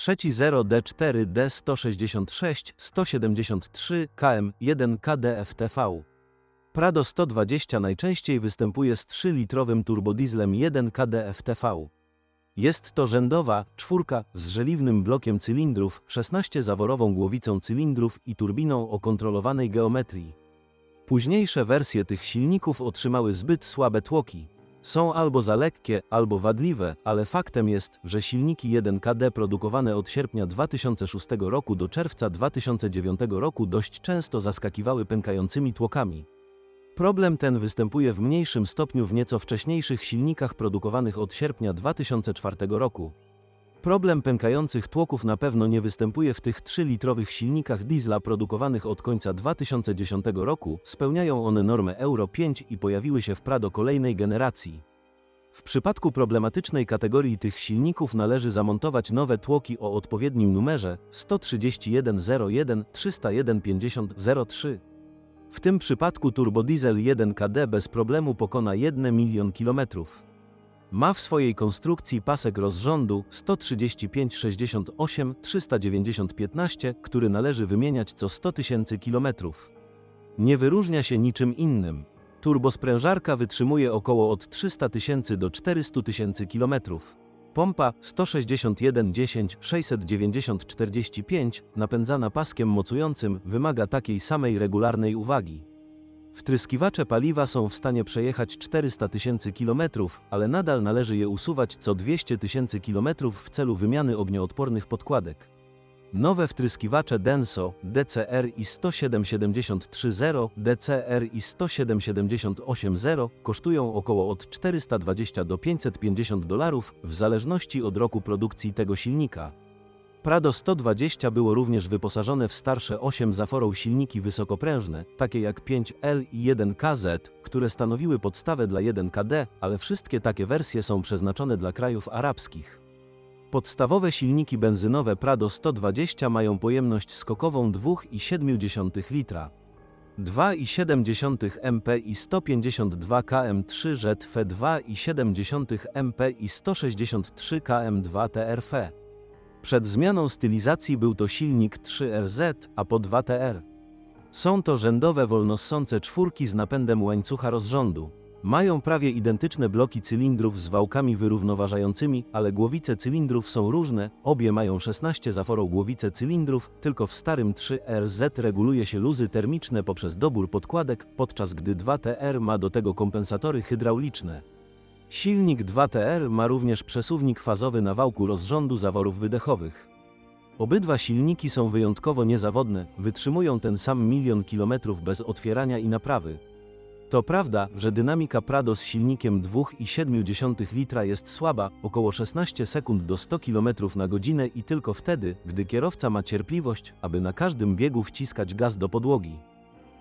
Trzeci 0D4D166 173 KM1 KDFTV. Prado 120 najczęściej występuje z 3-litrowym turbodieslem 1 KDFTV. Jest to rzędowa, czwórka, z żeliwnym blokiem cylindrów, 16-zaworową głowicą cylindrów i turbiną o kontrolowanej geometrii. Późniejsze wersje tych silników otrzymały zbyt słabe tłoki. Są albo za lekkie, albo wadliwe, ale faktem jest, że silniki 1KD produkowane od sierpnia 2006 roku do czerwca 2009 roku dość często zaskakiwały pękającymi tłokami. Problem ten występuje w mniejszym stopniu w nieco wcześniejszych silnikach produkowanych od sierpnia 2004 roku. Problem pękających tłoków na pewno nie występuje w tych 3-litrowych silnikach diesla produkowanych od końca 2010 roku, spełniają one normę Euro 5 i pojawiły się w Prado kolejnej generacji. W przypadku problematycznej kategorii tych silników należy zamontować nowe tłoki o odpowiednim numerze 13101 301 50 03. W tym przypadku turbodiesel 1KD bez problemu pokona 1 milion kilometrów. Ma w swojej konstrukcji pasek rozrządu 135 68 390 15, który należy wymieniać co 100 tysięcy kilometrów. Nie wyróżnia się niczym innym. Turbosprężarka wytrzymuje około od 300 tysięcy do 400 tysięcy kilometrów. Pompa 161 10 690 45, napędzana paskiem mocującym, wymaga takiej samej regularnej uwagi. Wtryskiwacze paliwa są w stanie przejechać 400 tysięcy kilometrów, ale nadal należy je usuwać co 200 tysięcy kilometrów w celu wymiany ognioodpornych podkładek. Nowe wtryskiwacze Denso DCR i 10773.0, DCR i 10778.0 kosztują około od 420 do 550 dolarów w zależności od roku produkcji tego silnika. Prado 120 było również wyposażone w starsze 8 zaforą silniki wysokoprężne, takie jak 5L i 1KZ, które stanowiły podstawę dla 1KD, ale wszystkie takie wersje są przeznaczone dla krajów arabskich. Podstawowe silniki benzynowe Prado 120 mają pojemność skokową 2,7 litra. 2,7 MP i 152 km3 ŻF 2,7 MP i 163 km2 TRF. Przed zmianą stylizacji był to silnik 3RZ, a po 2TR. Są to rzędowe wolnossące czwórki z napędem łańcucha rozrządu. Mają prawie identyczne bloki cylindrów z wałkami wyrównoważającymi, ale głowice cylindrów są różne, obie mają 16 zaforą głowice cylindrów, tylko w starym 3RZ reguluje się luzy termiczne poprzez dobór podkładek, podczas gdy 2TR ma do tego kompensatory hydrauliczne. Silnik 2TR ma również przesuwnik fazowy na wałku rozrządu zaworów wydechowych. Obydwa silniki są wyjątkowo niezawodne, wytrzymują ten sam milion kilometrów bez otwierania i naprawy. To prawda, że dynamika Prado z silnikiem 2,7 litra jest słaba, około 16 sekund do 100 km na godzinę i tylko wtedy, gdy kierowca ma cierpliwość, aby na każdym biegu wciskać gaz do podłogi.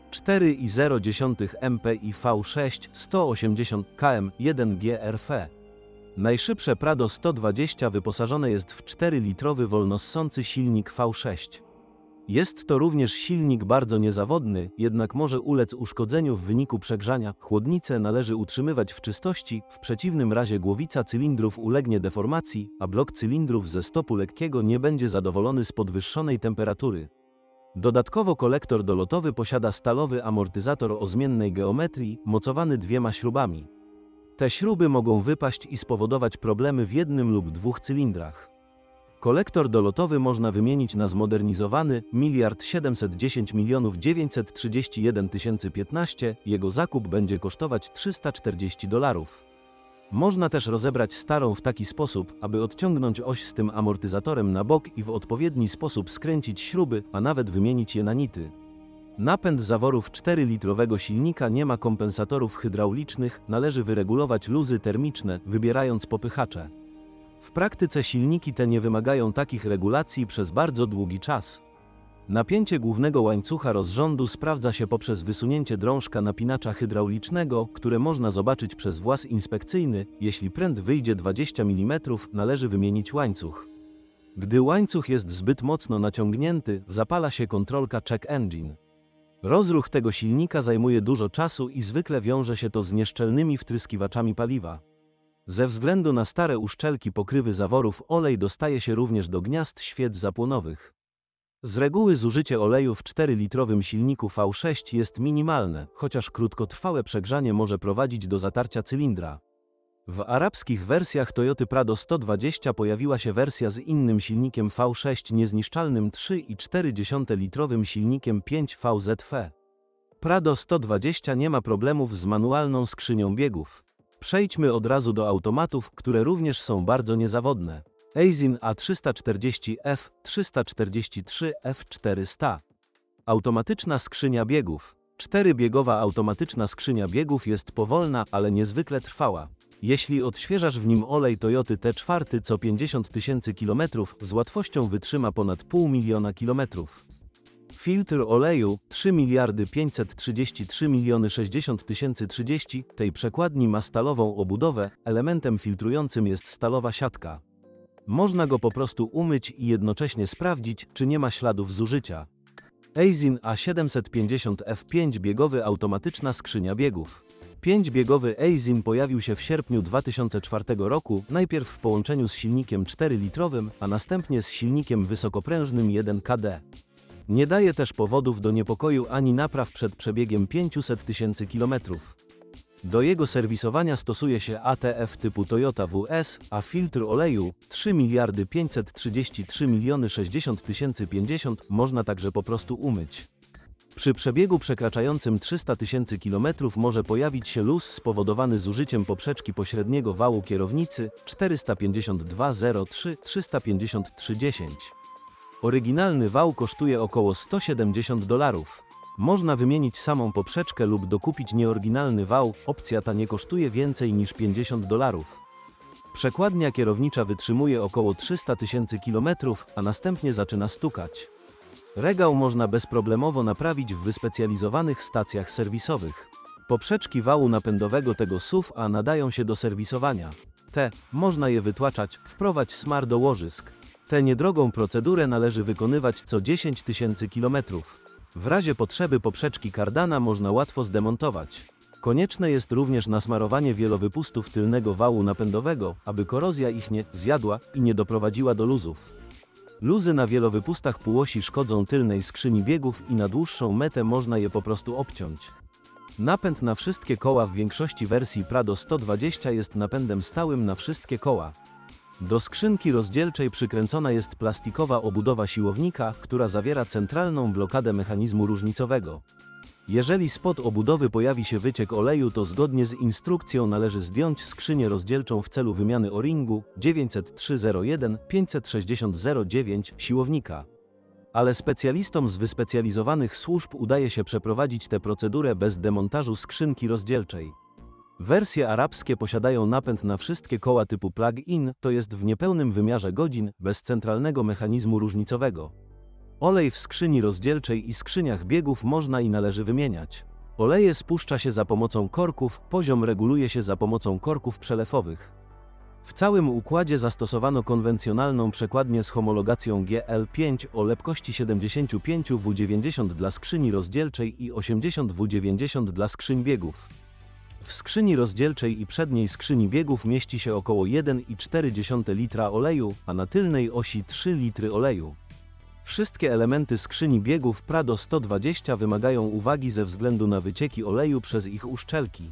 4,0 MP i V6 180 km 1 GRF. Najszybsze Prado 120 wyposażone jest w 4-litrowy wolnossący silnik V6. Jest to również silnik bardzo niezawodny, jednak może ulec uszkodzeniu w wyniku przegrzania. Chłodnicę należy utrzymywać w czystości, w przeciwnym razie głowica cylindrów ulegnie deformacji, a blok cylindrów ze stopu lekkiego nie będzie zadowolony z podwyższonej temperatury. Dodatkowo kolektor dolotowy posiada stalowy amortyzator o zmiennej geometrii, mocowany dwiema śrubami. Te śruby mogą wypaść i spowodować problemy w jednym lub dwóch cylindrach. Kolektor dolotowy można wymienić na zmodernizowany 1 710 931 015, jego zakup będzie kosztować 340 dolarów. Można też rozebrać starą w taki sposób, aby odciągnąć oś z tym amortyzatorem na bok i w odpowiedni sposób skręcić śruby, a nawet wymienić je na nity. Napęd zaworów 4-litrowego silnika nie ma kompensatorów hydraulicznych, należy wyregulować luzy termiczne, wybierając popychacze. W praktyce silniki te nie wymagają takich regulacji przez bardzo długi czas. Napięcie głównego łańcucha rozrządu sprawdza się poprzez wysunięcie drążka napinacza hydraulicznego, które można zobaczyć przez włas inspekcyjny. Jeśli pręt wyjdzie 20 mm, należy wymienić łańcuch. Gdy łańcuch jest zbyt mocno naciągnięty, zapala się kontrolka check engine. Rozruch tego silnika zajmuje dużo czasu i zwykle wiąże się to z nieszczelnymi wtryskiwaczami paliwa. Ze względu na stare uszczelki pokrywy zaworów olej dostaje się również do gniazd świec zapłonowych. Z reguły zużycie oleju w 4-litrowym silniku V6 jest minimalne, chociaż krótkotrwałe przegrzanie może prowadzić do zatarcia cylindra. W arabskich wersjach Toyoty Prado 120 pojawiła się wersja z innym silnikiem V6 niezniszczalnym 3,4-litrowym silnikiem 5VZF. Prado 120 nie ma problemów z manualną skrzynią biegów. Przejdźmy od razu do automatów, które również są bardzo niezawodne. Aisin A340F 343 F400. Automatyczna skrzynia biegów. Czterybiegowa automatyczna skrzynia biegów jest powolna, ale niezwykle trwała. Jeśli odświeżasz w nim olej Toyoty T4 co 50 tysięcy kilometrów, z łatwością wytrzyma ponad pół miliona kilometrów. Filtr oleju 3 miliardy 533 miliony 60 tysięcy 30 tej przekładni ma stalową obudowę, elementem filtrującym jest stalowa siatka. Można go po prostu umyć i jednocześnie sprawdzić, czy nie ma śladów zużycia. Aisin A750 F5 biegowy automatyczna skrzynia biegów. 5-biegowy Aisin pojawił się w sierpniu 2004 roku, najpierw w połączeniu z silnikiem 4-litrowym, a następnie z silnikiem wysokoprężnym 1KD. Nie daje też powodów do niepokoju ani napraw przed przebiegiem 500 tysięcy kilometrów. Do jego serwisowania stosuje się ATF typu Toyota WS, a filtr oleju 3 miliardy 533 miliony 60 tysięcy 50 można także po prostu umyć. Przy przebiegu przekraczającym 300 tysięcy kilometrów może pojawić się luz spowodowany zużyciem poprzeczki pośredniego wału kierownicy 452.03 353.10. Oryginalny wał kosztuje około 170 dolarów. Można wymienić samą poprzeczkę lub dokupić nieoryginalny wał, opcja ta nie kosztuje więcej niż 50 dolarów. Przekładnia kierownicza wytrzymuje około 300 tysięcy kilometrów, a następnie zaczyna stukać. Regał można bezproblemowo naprawić w wyspecjalizowanych stacjach serwisowych. Poprzeczki wału napędowego tego SUV-A nadają się do serwisowania. Te, można je wytłaczać, wprowadź smar do łożysk. Tę niedrogą procedurę należy wykonywać co 10 tysięcy kilometrów. W razie potrzeby poprzeczki kardana można łatwo zdemontować. Konieczne jest również nasmarowanie wielowypustów tylnego wału napędowego, aby korozja ich nie zjadła i nie doprowadziła do luzów. Luzy na wielowypustach półosi szkodzą tylnej skrzyni biegów i na dłuższą metę można je po prostu obciąć. Napęd na wszystkie koła w większości wersji Prado 120 jest napędem stałym na wszystkie koła. Do skrzynki rozdzielczej przykręcona jest plastikowa obudowa siłownika, która zawiera centralną blokadę mechanizmu różnicowego. Jeżeli spod obudowy pojawi się wyciek oleju, to zgodnie z instrukcją należy zdjąć skrzynię rozdzielczą w celu wymiany o-ringu 90301 56009 siłownika. Ale specjalistom z wyspecjalizowanych służb udaje się przeprowadzić tę procedurę bez demontażu skrzynki rozdzielczej. Wersje arabskie posiadają napęd na wszystkie koła typu plug-in, to jest w niepełnym wymiarze godzin, bez centralnego mechanizmu różnicowego. Olej w skrzyni rozdzielczej i skrzyniach biegów można i należy wymieniać. Oleje spuszcza się za pomocą korków, poziom reguluje się za pomocą korków przelewowych. W całym układzie zastosowano konwencjonalną przekładnię z homologacją GL5 o lepkości 75 W90 dla skrzyni rozdzielczej i 80 W90 dla skrzyń biegów. W skrzyni rozdzielczej i przedniej skrzyni biegów mieści się około 1,4 litra oleju, a na tylnej osi 3 litry oleju. Wszystkie elementy skrzyni biegów Prado 120 wymagają uwagi ze względu na wycieki oleju przez ich uszczelki.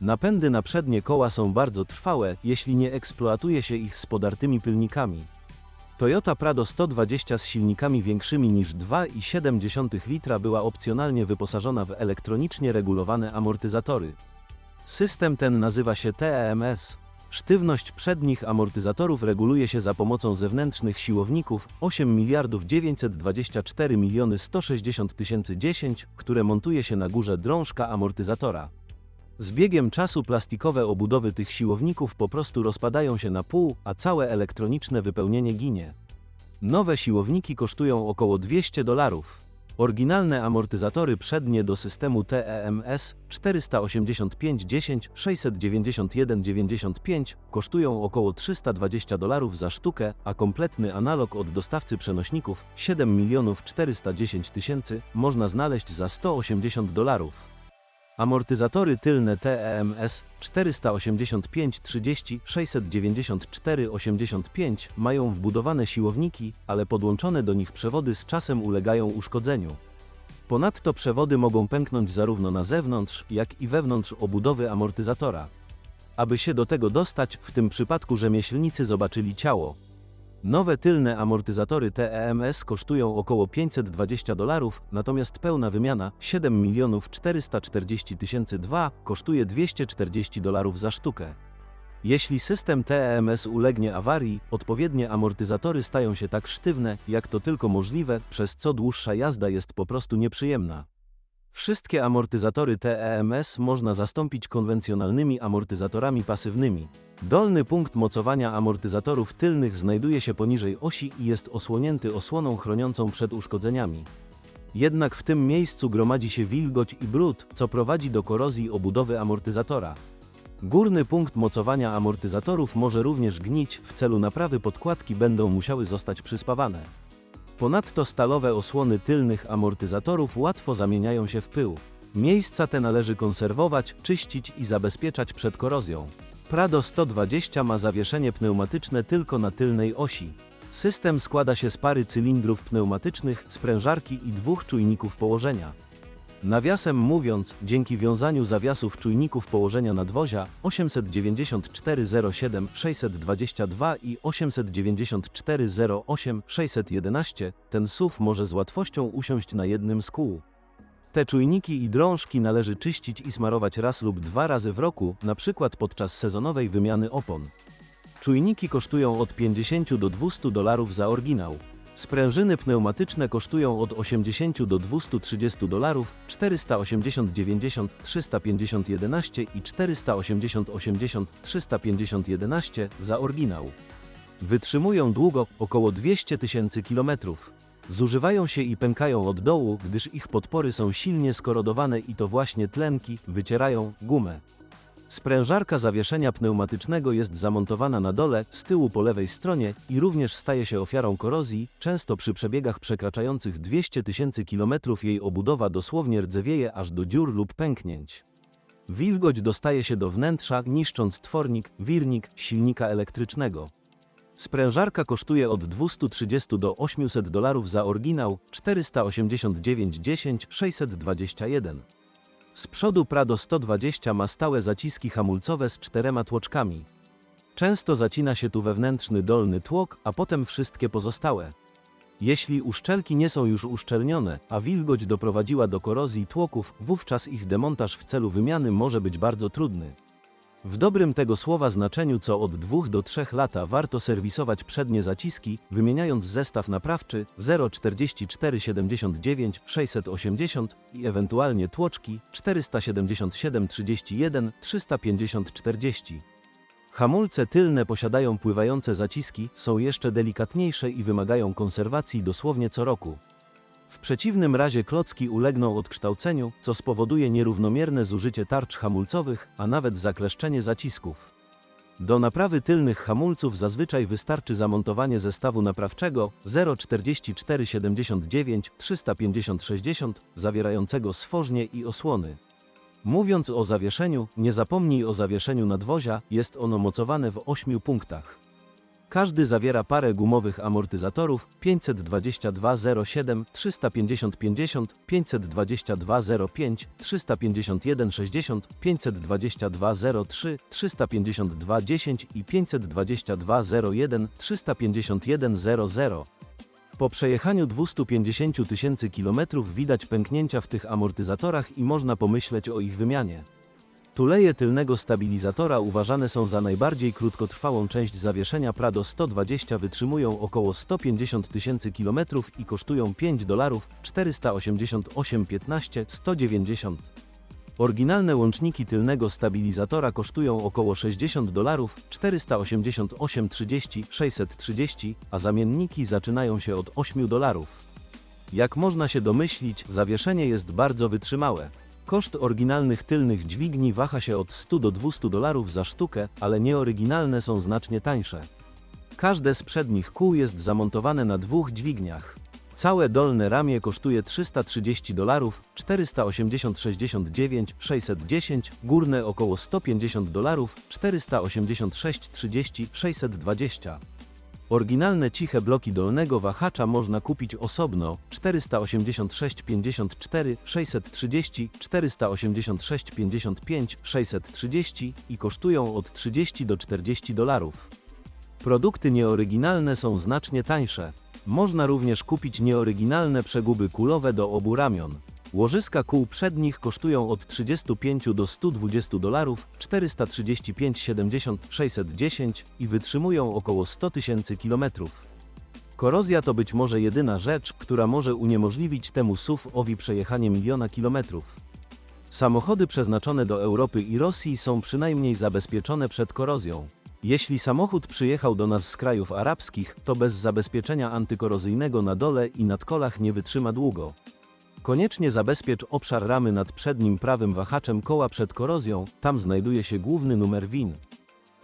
Napędy na przednie koła są bardzo trwałe, jeśli nie eksploatuje się ich z podartymi pylnikami. Toyota Prado 120 z silnikami większymi niż 2,7 litra była opcjonalnie wyposażona w elektronicznie regulowane amortyzatory. System ten nazywa się TEMS. Sztywność przednich amortyzatorów reguluje się za pomocą zewnętrznych siłowników 8 miliardów 924 miliony 160 tysięcy 10, które montuje się na górze drążka amortyzatora. Z biegiem czasu plastikowe obudowy tych siłowników po prostu rozpadają się na pół, a całe elektroniczne wypełnienie ginie. Nowe siłowniki kosztują około 200 dolarów. Oryginalne amortyzatory przednie do systemu TEMS 485-10 691-95 kosztują około 320 dolarów za sztukę, a kompletny analog od dostawcy przenośników 7 milionów 410 tysięcy można znaleźć za 180 dolarów. Amortyzatory tylne TEMS 485 30 694 85 mają wbudowane siłowniki, ale podłączone do nich przewody z czasem ulegają uszkodzeniu. Ponadto przewody mogą pęknąć zarówno na zewnątrz, jak i wewnątrz obudowy amortyzatora. Aby się do tego dostać, w tym przypadku rzemieślnicy zobaczyli ciało. Nowe tylne amortyzatory TEMS kosztują około 520 dolarów, natomiast pełna wymiana 7 milionów 440 tysięcy 2 kosztuje 240 dolarów za sztukę. Jeśli system TEMS ulegnie awarii, odpowiednie amortyzatory stają się tak sztywne, jak to tylko możliwe, przez co dłuższa jazda jest po prostu nieprzyjemna. Wszystkie amortyzatory TEMS można zastąpić konwencjonalnymi amortyzatorami pasywnymi. Dolny punkt mocowania amortyzatorów tylnych znajduje się poniżej osi i jest osłonięty osłoną chroniącą przed uszkodzeniami. Jednak w tym miejscu gromadzi się wilgoć i brud, co prowadzi do korozji obudowy amortyzatora. Górny punkt mocowania amortyzatorów może również gnić, w celu naprawy podkładki będą musiały zostać przyspawane. Ponadto stalowe osłony tylnych amortyzatorów łatwo zamieniają się w pył. Miejsca te należy konserwować, czyścić i zabezpieczać przed korozją. Prado 120 ma zawieszenie pneumatyczne tylko na tylnej osi. System składa się z pary cylindrów pneumatycznych, sprężarki i dwóch czujników położenia. Nawiasem mówiąc, dzięki wiązaniu zawiasów czujników położenia nadwozia 894 07 622 i 894 08 611, ten SUV może z łatwością usiąść na jednym z kół. Te czujniki i drążki należy czyścić i smarować raz lub dwa razy w roku, na przykład podczas sezonowej wymiany opon. Czujniki kosztują od 50 do 200 dolarów za oryginał. Sprężyny pneumatyczne kosztują od 80 do 230 dolarów, 480 90 350 11 i 480 80 350 11 za oryginał. Wytrzymują długo, około 200 tysięcy kilometrów. Zużywają się i pękają od dołu, gdyż ich podpory są silnie skorodowane i to właśnie tlenki wycierają gumę. Sprężarka zawieszenia pneumatycznego jest zamontowana na dole, z tyłu po lewej stronie i również staje się ofiarą korozji, często przy przebiegach przekraczających 200 tysięcy kilometrów jej obudowa dosłownie rdzewieje aż do dziur lub pęknięć. Wilgoć dostaje się do wnętrza, niszcząc twornik, wirnik silnika elektrycznego. Sprężarka kosztuje od 230 do 800 dolarów za oryginał, 489 10 621. Z przodu Prado 120 ma stałe zaciski hamulcowe z czterema tłoczkami. Często zacina się tu wewnętrzny dolny tłok, a potem wszystkie pozostałe. Jeśli uszczelki nie są już uszczelnione, a wilgoć doprowadziła do korozji tłoków, wówczas ich demontaż w celu wymiany może być bardzo trudny. W dobrym tego słowa znaczeniu co od 2 do 3 lata warto serwisować przednie zaciski, wymieniając zestaw naprawczy 044 79 680 i ewentualnie tłoczki 477 31 350 40. Hamulce tylne posiadają pływające zaciski, są jeszcze delikatniejsze i wymagają konserwacji dosłownie co roku. W przeciwnym razie klocki ulegną odkształceniu, co spowoduje nierównomierne zużycie tarcz hamulcowych, a nawet zakleszczenie zacisków. Do naprawy tylnych hamulców zazwyczaj wystarczy zamontowanie zestawu naprawczego 044 79 350 60 zawierającego sfożnie i osłony. Mówiąc o zawieszeniu, nie zapomnij o zawieszeniu nadwozia, jest ono mocowane w 8 punktach. Każdy zawiera parę gumowych amortyzatorów 522 07 350 50, 522 05 351 60, 522 03 352 10 i 522 01 351 00. Po przejechaniu 250 tysięcy kilometrów widać pęknięcia w tych amortyzatorach i można pomyśleć o ich wymianie. Tuleje tylnego stabilizatora uważane są za najbardziej krótkotrwałą część zawieszenia Prado 120 wytrzymują około 150 tysięcy kilometrów i kosztują 5 dolarów 488 15 190. Oryginalne łączniki tylnego stabilizatora kosztują około 60 dolarów 488 30 630, a zamienniki zaczynają się od 8 dolarów. Jak można się domyślić, zawieszenie jest bardzo wytrzymałe. Koszt oryginalnych tylnych dźwigni waha się od 100 do 200 dolarów za sztukę, ale nieoryginalne są znacznie tańsze. Każde z przednich kół jest zamontowane na dwóch dźwigniach. Całe dolne ramię kosztuje 330 dolarów, 480,69, 610, górne około 150 dolarów, 486,30, 620. Oryginalne ciche bloki dolnego wahacza można kupić osobno 486,54, 630, 486,55, 630 i kosztują od 30 do 40 dolarów. Produkty nieoryginalne są znacznie tańsze. Można również kupić nieoryginalne przeguby kulowe do obu ramion. Łożyska kół przednich kosztują od 35 do 120 dolarów, 435,70, 610 i wytrzymują około 100 tysięcy kilometrów. Korozja to być może jedyna rzecz, która może uniemożliwić temu SUV-owi przejechanie miliona kilometrów. Samochody przeznaczone do Europy i Rosji są przynajmniej zabezpieczone przed korozją. Jeśli samochód przyjechał do nas z krajów arabskich, to bez zabezpieczenia antykorozyjnego na dole i nadkolach nie wytrzyma długo. Koniecznie zabezpiecz obszar ramy nad przednim prawym wahaczem koła przed korozją, tam znajduje się główny numer WIN.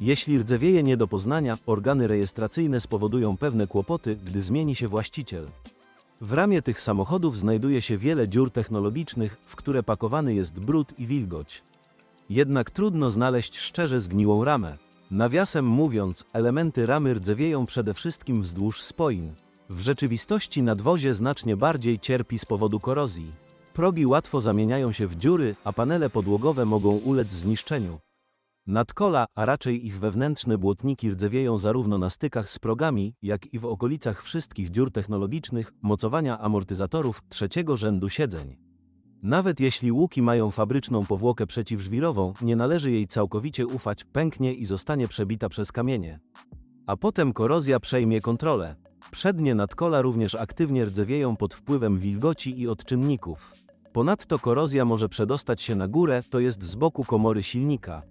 Jeśli rdzewieje nie do poznania, organy rejestracyjne spowodują pewne kłopoty, gdy zmieni się właściciel. W ramie tych samochodów znajduje się wiele dziur technologicznych, w które pakowany jest brud i wilgoć. Jednak trudno znaleźć szczerze zgniłą ramę. Nawiasem mówiąc, elementy ramy rdzewieją przede wszystkim wzdłuż spoin. W rzeczywistości nadwozie znacznie bardziej cierpi z powodu korozji. Progi łatwo zamieniają się w dziury, a panele podłogowe mogą ulec zniszczeniu. Nadkola, a raczej ich wewnętrzne błotniki rdzewieją zarówno na stykach z progami, jak i w okolicach wszystkich dziur technologicznych, mocowania amortyzatorów trzeciego rzędu siedzeń. Nawet jeśli łuki mają fabryczną powłokę przeciwżwirową, nie należy jej całkowicie ufać, pęknie i zostanie przebita przez kamienie. A potem korozja przejmie kontrolę. Przednie nadkola również aktywnie rdzewieją pod wpływem wilgoci i odczynników. Ponadto korozja może przedostać się na górę, to jest z boku komory silnika.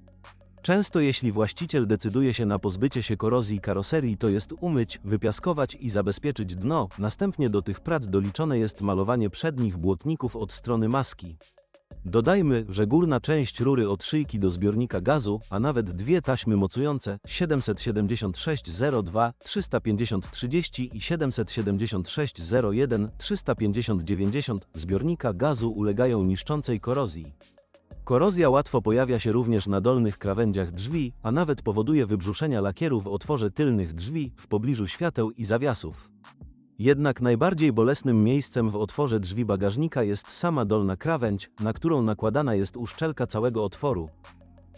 Często jeśli właściciel decyduje się na pozbycie się korozji karoserii, to jest umyć, wypiaskować i zabezpieczyć dno, następnie do tych prac doliczone jest malowanie przednich błotników od strony maski. Dodajmy, że górna część rury od szyjki do zbiornika gazu, a nawet dwie taśmy mocujące 776.02, 350.30 i 776.01, 350.90 zbiornika gazu ulegają niszczącej korozji. Korozja łatwo pojawia się również na dolnych krawędziach drzwi, a nawet powoduje wybrzuszenia lakieru w otworze tylnych drzwi, w pobliżu świateł i zawiasów. Jednak najbardziej bolesnym miejscem w otworze drzwi bagażnika jest sama dolna krawędź, na którą nakładana jest uszczelka całego otworu.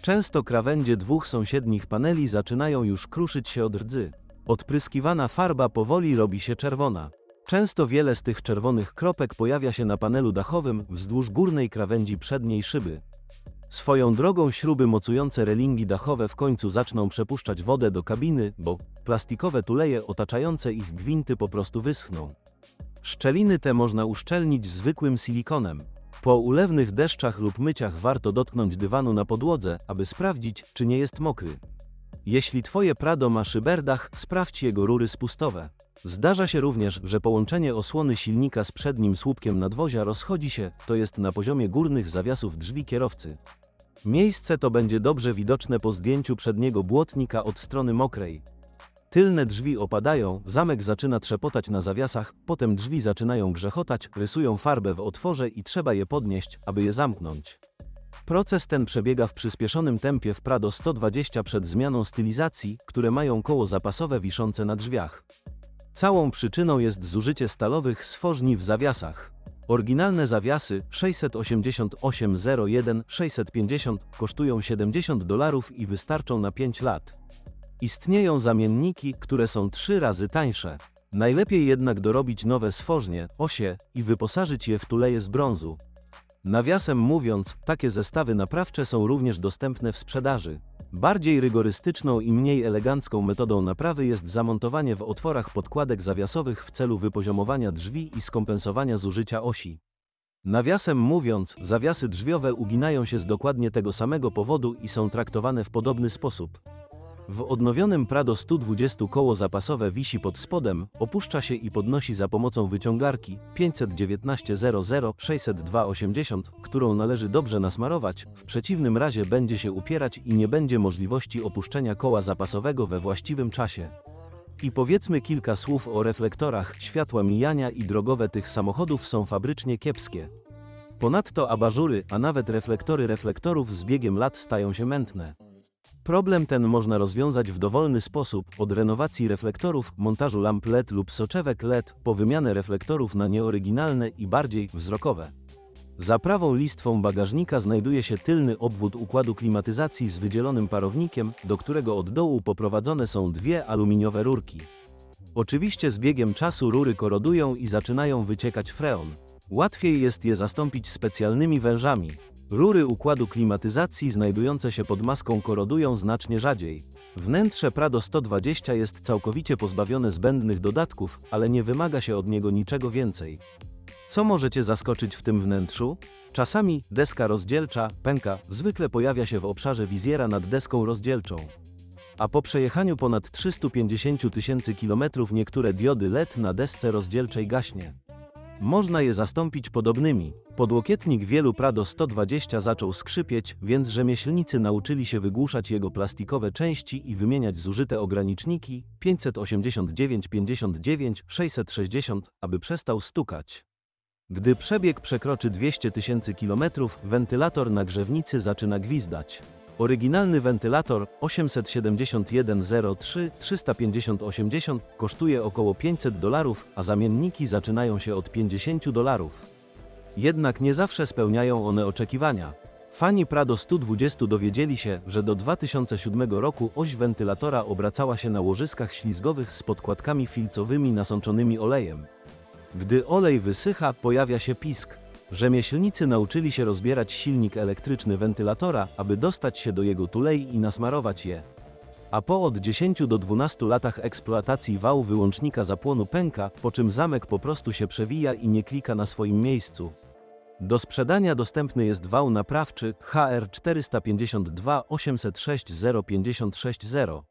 Często krawędzie dwóch sąsiednich paneli zaczynają już kruszyć się od rdzy. Odpryskiwana farba powoli robi się czerwona. Często wiele z tych czerwonych kropek pojawia się na panelu dachowym wzdłuż górnej krawędzi przedniej szyby. Swoją drogą śruby mocujące relingi dachowe w końcu zaczną przepuszczać wodę do kabiny, bo plastikowe tuleje otaczające ich gwinty po prostu wyschną. Szczeliny te można uszczelnić zwykłym silikonem. Po ulewnych deszczach lub myciach warto dotknąć dywanu na podłodze, aby sprawdzić, czy nie jest mokry. Jeśli Twoje Prado ma szyberdach, sprawdź jego rury spustowe. Zdarza się również, że połączenie osłony silnika z przednim słupkiem nadwozia rozchodzi się, to jest na poziomie górnych zawiasów drzwi kierowcy. Miejsce to będzie dobrze widoczne po zdjęciu przedniego błotnika od strony mokrej. Tylne drzwi opadają, zamek zaczyna trzepotać na zawiasach, potem drzwi zaczynają grzechotać, rysują farbę w otworze i trzeba je podnieść, aby je zamknąć. Proces ten przebiega w przyspieszonym tempie w Prado 120 przed zmianą stylizacji, które mają koło zapasowe wiszące na drzwiach. Całą przyczyną jest zużycie stalowych sfożni w zawiasach. Oryginalne zawiasy 68801 650 kosztują 70 dolarów i wystarczą na 5 lat. Istnieją zamienniki, które są trzy razy tańsze. Najlepiej jednak dorobić nowe sfożnie, osie i wyposażyć je w tuleje z brązu. Nawiasem mówiąc, takie zestawy naprawcze są również dostępne w sprzedaży. Bardziej rygorystyczną i mniej elegancką metodą naprawy jest zamontowanie w otworach podkładek zawiasowych w celu wypoziomowania drzwi i skompensowania zużycia osi. Nawiasem mówiąc, zawiasy drzwiowe uginają się z dokładnie tego samego powodu i są traktowane w podobny sposób. W odnowionym Prado 120 koło zapasowe wisi pod spodem, opuszcza się i podnosi za pomocą wyciągarki 519 00 602 80, którą należy dobrze nasmarować, w przeciwnym razie będzie się upierać i nie będzie możliwości opuszczenia koła zapasowego we właściwym czasie. I powiedzmy kilka słów o reflektorach, światła mijania i drogowe tych samochodów są fabrycznie kiepskie. Ponadto abażury, a nawet reflektory reflektorów z biegiem lat stają się mętne. Problem ten można rozwiązać w dowolny sposób, od renowacji reflektorów, montażu lamp LED lub soczewek LED, po wymianę reflektorów na nieoryginalne i bardziej wzrokowe. Za prawą listwą bagażnika znajduje się tylny obwód układu klimatyzacji z wydzielonym parownikiem, do którego od dołu poprowadzone są dwie aluminiowe rurki. Oczywiście z biegiem czasu rury korodują i zaczynają wyciekać freon. Łatwiej jest je zastąpić specjalnymi wężami. Rury układu klimatyzacji znajdujące się pod maską korodują znacznie rzadziej. Wnętrze Prado 120 jest całkowicie pozbawione zbędnych dodatków, ale nie wymaga się od niego niczego więcej. Co możecie zaskoczyć w tym wnętrzu? Czasami deska rozdzielcza, pęka, zwykle pojawia się w obszarze wizjera nad deską rozdzielczą. A po przejechaniu ponad 350 tysięcy kilometrów niektóre diody LED na desce rozdzielczej gaśnie. Można je zastąpić podobnymi. Podłokietnik wielu Prado 120 zaczął skrzypieć, więc rzemieślnicy nauczyli się wygłuszać jego plastikowe części i wymieniać zużyte ograniczniki 589 59 660, aby przestał stukać. Gdy przebieg przekroczy 200 tysięcy kilometrów, wentylator na grzewnicy zaczyna gwizdać. Oryginalny wentylator 87103 350 80 kosztuje około 500 dolarów, a zamienniki zaczynają się od 50 dolarów. Jednak nie zawsze spełniają one oczekiwania. Fani Prado 120 dowiedzieli się, że do 2007 roku oś wentylatora obracała się na łożyskach ślizgowych z podkładkami filcowymi nasączonymi olejem. Gdy olej wysycha, pojawia się pisk. Rzemieślnicy nauczyli się rozbierać silnik elektryczny wentylatora, aby dostać się do jego tulei i nasmarować je. A po od 10 do 12 latach eksploatacji wał wyłącznika zapłonu pęka, po czym zamek po prostu się przewija i nie klika na swoim miejscu. Do sprzedania dostępny jest wał naprawczy HR 452 806 056 0.